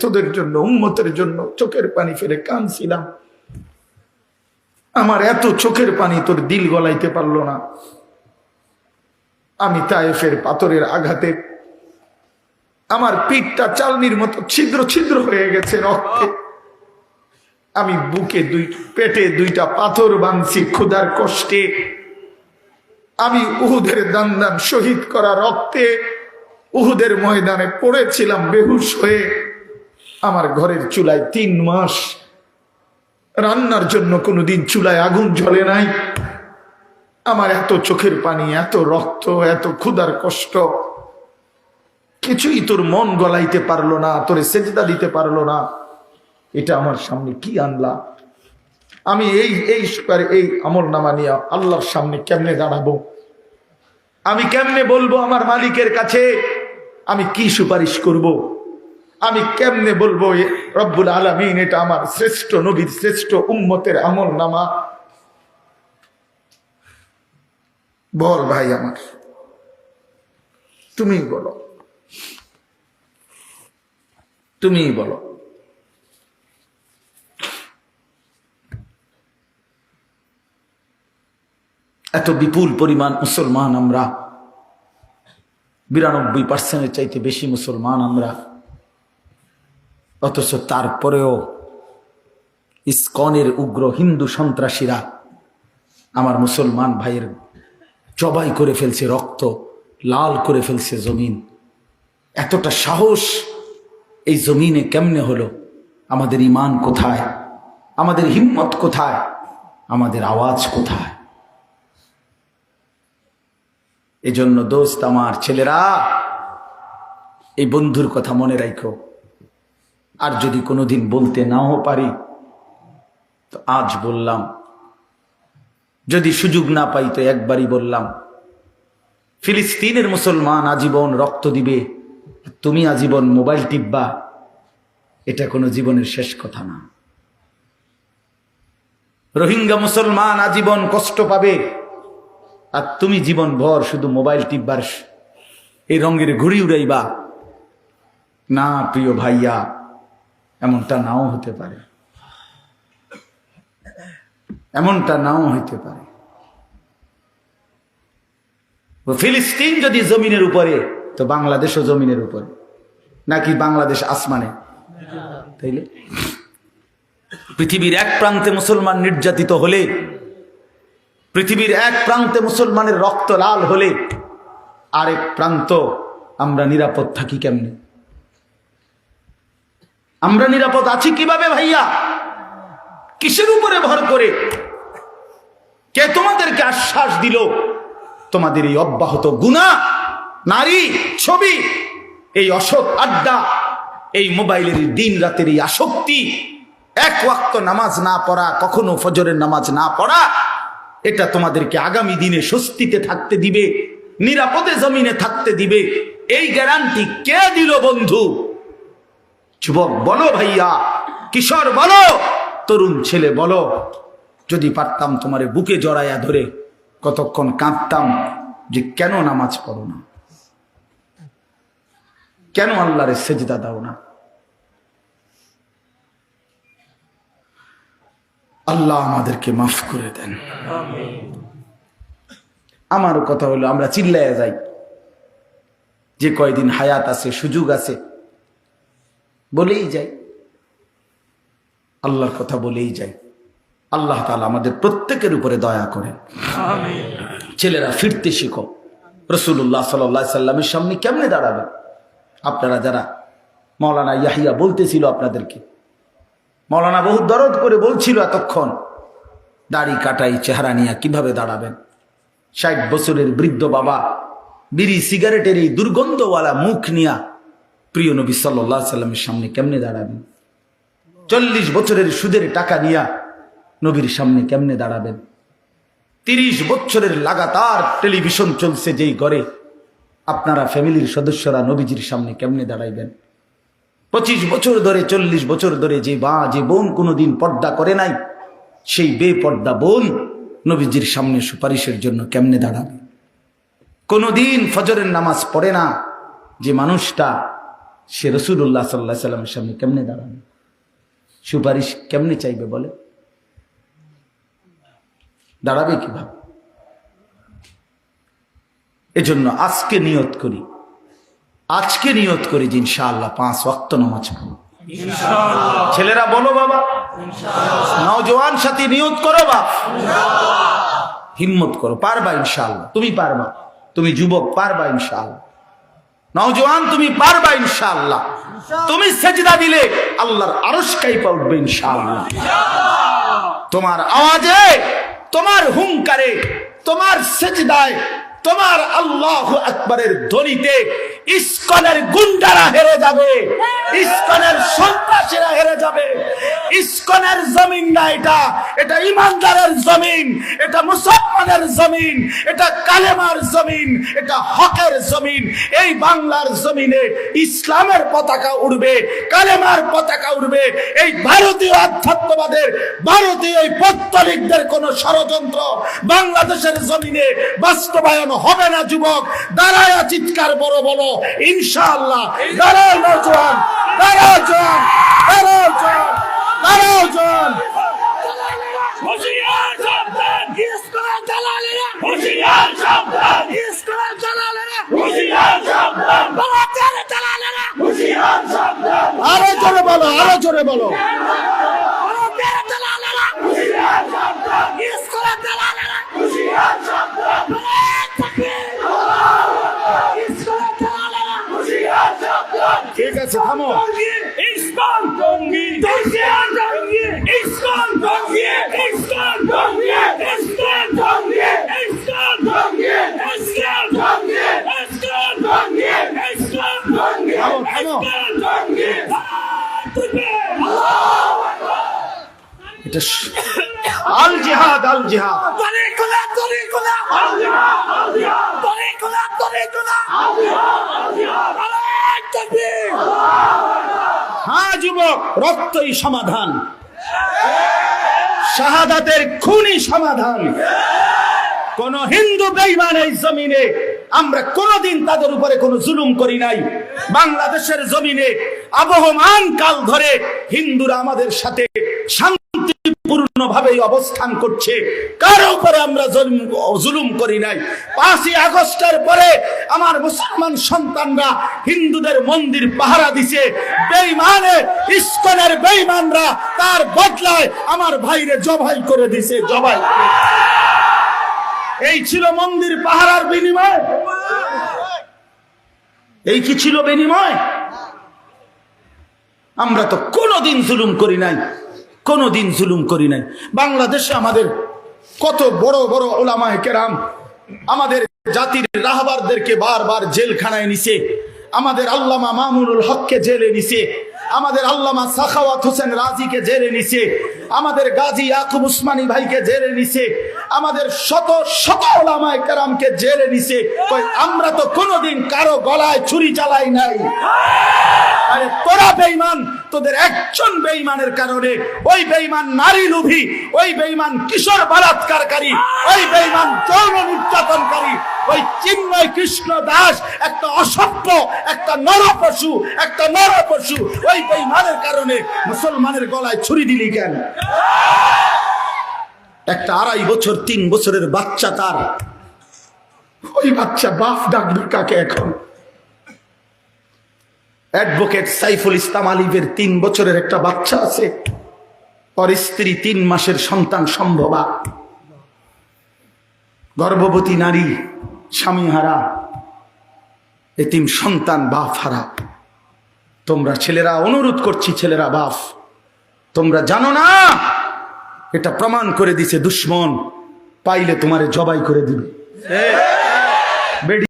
তোদের জন্য, উম্মতের জন্য চোখের পানি ফেলে কানছিলাম আমার এত চোখের পানি তোর দিল গলাইতে পারল না। আমি তায়েফের পাথরের আঘাতে আমার পিঠটা চালনির মতো ছিদ্র ছিদ্র হয়ে গেছে রক্তে। আমি বুকে দুই, পেটে দুইটা পাথর বাঁধছি ক্ষুধার কষ্টে। আমি উহুদের দান দান শহীদ করা রক্তে উহুদের ময়দানে পড়েছিলাম বেহুশ হয়ে। আমার ঘরের চুলায় তিন মাস রান্নার জন্য কোনোদিন চুলায় আগুন জ্বলে নাই। আমার এত চোখের পানি, এত রক্ত, এত ক্ষুধার কষ্ট। কিছুই তোর মন গলাইতে পারল না, তোরে সেজদা দিতে পারল না। এটা আমার সামনে কি আনলা? আমি এই এই এই আমল নামা নিয়ে আল্লাহর সামনে কেমনে দাঁড়াবো? আমি কেমনে বলব আমার মালিকের কাছে? আমি কি সুপারিশ করব। আমি কেমনে বলব রব্বুল আলমিন, এটা আমার শ্রেষ্ঠ নবীর শ্রেষ্ঠ উম্মতের আমল নামা। বল ভাই আমার তুমি বলো। তুমি বলো। এত বিপুল পরিমাণ মুসলমান আমরা, বিরানব্বই পার্সেন্টের চাইতে বেশি মুসলমান আমরা। অথচ তারপরেও ইস্কনের উগ্র হিন্দু সন্ত্রাসীরা আমার মুসলমান ভাইয়ের জবাই করে ফেলছে রক্ত, লাল করে ফেলছে জমিন। এতটা সাহস এই জমিনে কেমনে হলো? আমাদের ইমান কোথায়? আমাদের হিম্মত কোথায়? আমাদের আওয়াজ কোথায়? এজন্য দোস্ত আমার ছেলেরা, এই বন্ধুর কথা মনে রাখো। আর যদি কোনোদিন বলতে নাও পারি, তো আজ বললাম। যদি সুযোগ না পাই, তো একবারই বললাম, ফিলিস্তিনের মুসলমান আজীবন রক্ত দিবে, তুমি আজীবন মোবাইল টিপবা, এটা কোনো জীবনের শেষ কথা না। রোহিঙ্গা মুসলমান আজীবন কষ্ট পাবে, আর তুমি জীবন ভর শুধু মোবাইল টিপবার, এই রঙের ঘুড়ি উড়াইবা। না, প্রিয় ভাইয়া এমনটা নাও হতে পারে। এমনটা নাও হইতে পারে। ফিলিস্তিন যদি জমিনের উপরে, তো বাংলাদেশও জমিনের উপরে। নাকি বাংলাদেশ আসমানে? তাইলে? পৃথিবীর এক প্রান্তে মুসলমান নির্যাতিত হলে, পৃথিবীর এক প্রান্তে মুসলমানের রক্ত লাল হলে, আরেক প্রান্ত আমরা নিরাপদ থাকি কেমনে? আমরা নিরাপদ আছি কীভাবে ভাইয়া? কিসের উপরে ভর করে? কে তোমাদেরকে আশ্বাস দিল? তোমাদের এই অব্যাহত গুণা, নারী, ছবি, এই অসৎ আড্ডা, এই মোবাইলের দিন রাতের এই আসক্তি, এক ওয়াক্ত নামাজ না পড়া, কখনো ফজরের নামাজ না পড়া, এটা তোমাদেরকে আগামী দিনে স্বস্তিতে থাকতে দিবে, নিরাপদে জমিনে থাকতে দিবে। এই গ্যারান্টি কে দিল বন্ধু? যুবক বলো ভাইয়া, কিশোর বলো, তরুণ ছেলে বলো। যদি পারতাম তোমার বুকে জড়াইয়া ধরে কতক্ষণ কাঁদতাম যে কেন নামাজ পড়ো না? কেন আল্লাহরে সেজদা দাও না? আল্লাহ আমাদেরকে মাফ করে দেন। আমার কথা হলো, আমরা চিল্লাইয়া যাই। যে কয়দিন হায়াত আছে, সুযোগ আছে বলেই যাই আল্লাহর কথা বলেই যাই আল্লাহ তালা আমাদের প্রত্যেকের উপরে দয়া করেন। ছেলেরা ফিরতে শিখো। রসুল্লাহ সাল্লা সাল্লামের সামনে কেমনে দাঁড়াবে? আপনারা যারা মৌলানা ইয়াহিয়া বলতেছিল আপনাদেরকে মৌলানা বহু দরদ করে বলছিল এতক্ষণ দাড়ি কাটাই চেহারা নিয়ে কীভাবে দাঁড়াবেন? ষাট বছরের বৃদ্ধ বাবা বিড়ি সিগারেটের এই দুর্গন্ধওয়ালা মুখ নিয়া প্রিয় নবী সাল্লাহ সাল্লামের সামনে কেমনে দাঁড়াবেন? চল্লিশ বছরের সুদের টাকা নিয়া নবীর সামনে কেমনে দাঁড়াবেন? তিরিশ বছরের লাগাতার টেলিভিশন চলছে যেই ঘরে, আপনারা ফ্যামিলির সদস্যরা নবীজির সামনে কেমনে দাঁড়াইবেন? পঁচিশ বছর ধরে, চল্লিশ বছর ধরে যে বা যে বোন কোনোদিন পর্দা করে নাই, সেই বেপর্দা বোন নবীজির সামনে সুপারিশের জন্য কেমনে দাঁড়াবে? কোনোদিন ফজরের নামাজ পড়ে না, যে মানুষটা সে রসুল্লাহ সাল্লাহ সাল্লামের সামনে কেমনে দাঁড়াবে? সুপারিশ কেমনে চাইবে বলে? দাঁড়াবে কীভাবে? এজন্য আজকে নিয়ত করি। আজকে নিয়ত করি যে ইনশাআল্লাহ পাঁচ ওয়াক্ত নামাজ পড়ব। ছেলেরা বলো বাবা। নওজোয়ান সাথী নিয়ত করো বাপ। হিম্মত করো পারবা ইনশাআল্লাহ। তুমি পারবা। তুমি যুবক পারবা ইনশাআল্লাহ। নওজোয়ান, তুমি পারবা ইনশাআল্লাহ। তুমি সেজদা দিলে আল্লাহর আরশ কাইপা উঠবে ইনশাআল্লাহ। তোমার আওয়াজে, তোমার হুংকারে তোমার সেজদায় তোমার আল্লাহ আকবরের ধ্বনিতে ইস্কনের গুন্ডারা হেরে যাবে, ইস্কনের সন্ত্রাসীরা হেরে যাবে। ইস্কনের জমিন না এটা এটা ইমানদারের জমিন, এটা মুসলমানের জমিন, এটা কালেমার জমিন, এটা হকের জমিন। এই বাংলার জমিনে ইসলামের পতাকা উড়বে, কালেমার পতাকা উড়বে। এই ভারতীয় আধ্যাত্মবাদের, ভারতীয় এই পত্তলিকদের কোন ষড়যন্ত্র বাংলাদেশের জমিনে বাস্তবায়ন হবে না যুবক। দাঁড়ায় চিৎকার বড় বড় ইনশাআল্লাহ। দাঁড়াও নজওয়ান দাঁড়াও দাঁড়াও দাঁড়াও আরও জোরে বলো আরও জোরে বলো। দালালেরা। ঠিক আছে থামো হুশিয়ার Tongi ISKCON Tongi ISKCON Tongi ISKCON Tongi ISKCON Tongi ISKCON Tongi ISKCON Tongi ISKCON Tongi থামো, থামো। ইসকন টঙ্গি এটা আল জিহাদ আল জিহাদ তরিকুলা তরিকুলা আল্লাহ আল্লাহ তরিকুলা তরিকুলা আল্লাহ আল্লাহ আল্লাহ তাকবীর হ্যাঁ যুবক, রক্তই সমাধান। শাহাদাতের খুনি সমাধান। কোন হিন্দু বেইমান এই জমিনে, আমরা কোনদিন তাদের উপরে কোনো জুলুম করি নাই। বাংলাদেশের জমিনে আবহমান কাল ধরে হিন্দুরা আমাদের সাথে অবস্থান করছে। কারও উপরে আমরা জুলুম করি নাই? পাঁচই আগস্টের পরে আমার মুসলমান সন্তানরা হিন্দুদের মন্দির পাহারা দিছে। বেইমানে ইস্কনের বেইমানরা তার বদলায় আমার ভাইরে জবাই করে দিছে, জবাই। এই ছিল মন্দির পাহারার বিনিময়। এই কি ছিল বিনিময়? আমরা তো কোনোদিন জুলুম করি নাই। কোনোদিন জুলুম করি নাই। বাংলাদেশে আমাদের কত বড় বড় ওলামায় কেরাম আমাদের জাতির রাহবারদেরকে বারবার জেলখানায় নিছে, আমাদের আল্লামা মামুনুল হককে জেলে নিছে, আমাদের আল্লামা সাখাওয়াত হোসেন রাজিকে জেলে নিছে, আমাদের গাজী ইয়াকুব উসমানী ভাইকে জেলে নিছে, আমাদের শত শত ওলামায় কেরামকে জেলে নিছে। আমরা তো কোনোদিন কারও গলায় ছুরি চালাই নাই। আরে তোরা বেইমান তোদের একজন বেইমানের কারণে ওই বেইমান নারী লোভী, ওই বেইমান কিশোর বলাৎকারকারী, ওই বেইমান যৌন নির্যাতনকারী, ওই চিন্ময় কৃষ্ণ দাস, একটা অসভ্য, একটা নর পশু একটা নর পশু ওই বেইমানের কারণে মুসলমানের গলায় ছুরি দিলি কেন? একটা আড়াই বছর, তিন বছরের বাচ্চা তার। ওই বাচ্চা বাপ ডাকবে কাকে এখন? অ্যাডভোকেট সাইফুল ইসলাম আলিফের তিন বছরের একটা বাচ্চা আছে। ওর স্ত্রী তিন মাসের সন্তান সম্ভবা। গর্ভবতী নারী স্বামী হারা এতিম সন্তান বাপ হারা। তোমরা ছেলেরা অনুরোধ করছি ছেলেরা বাপ তোমরা জানো না? এটা প্রমাণ করে দিছে দুশ্মন। পাইলে তোমারে জবাই করে দিবে। বেডি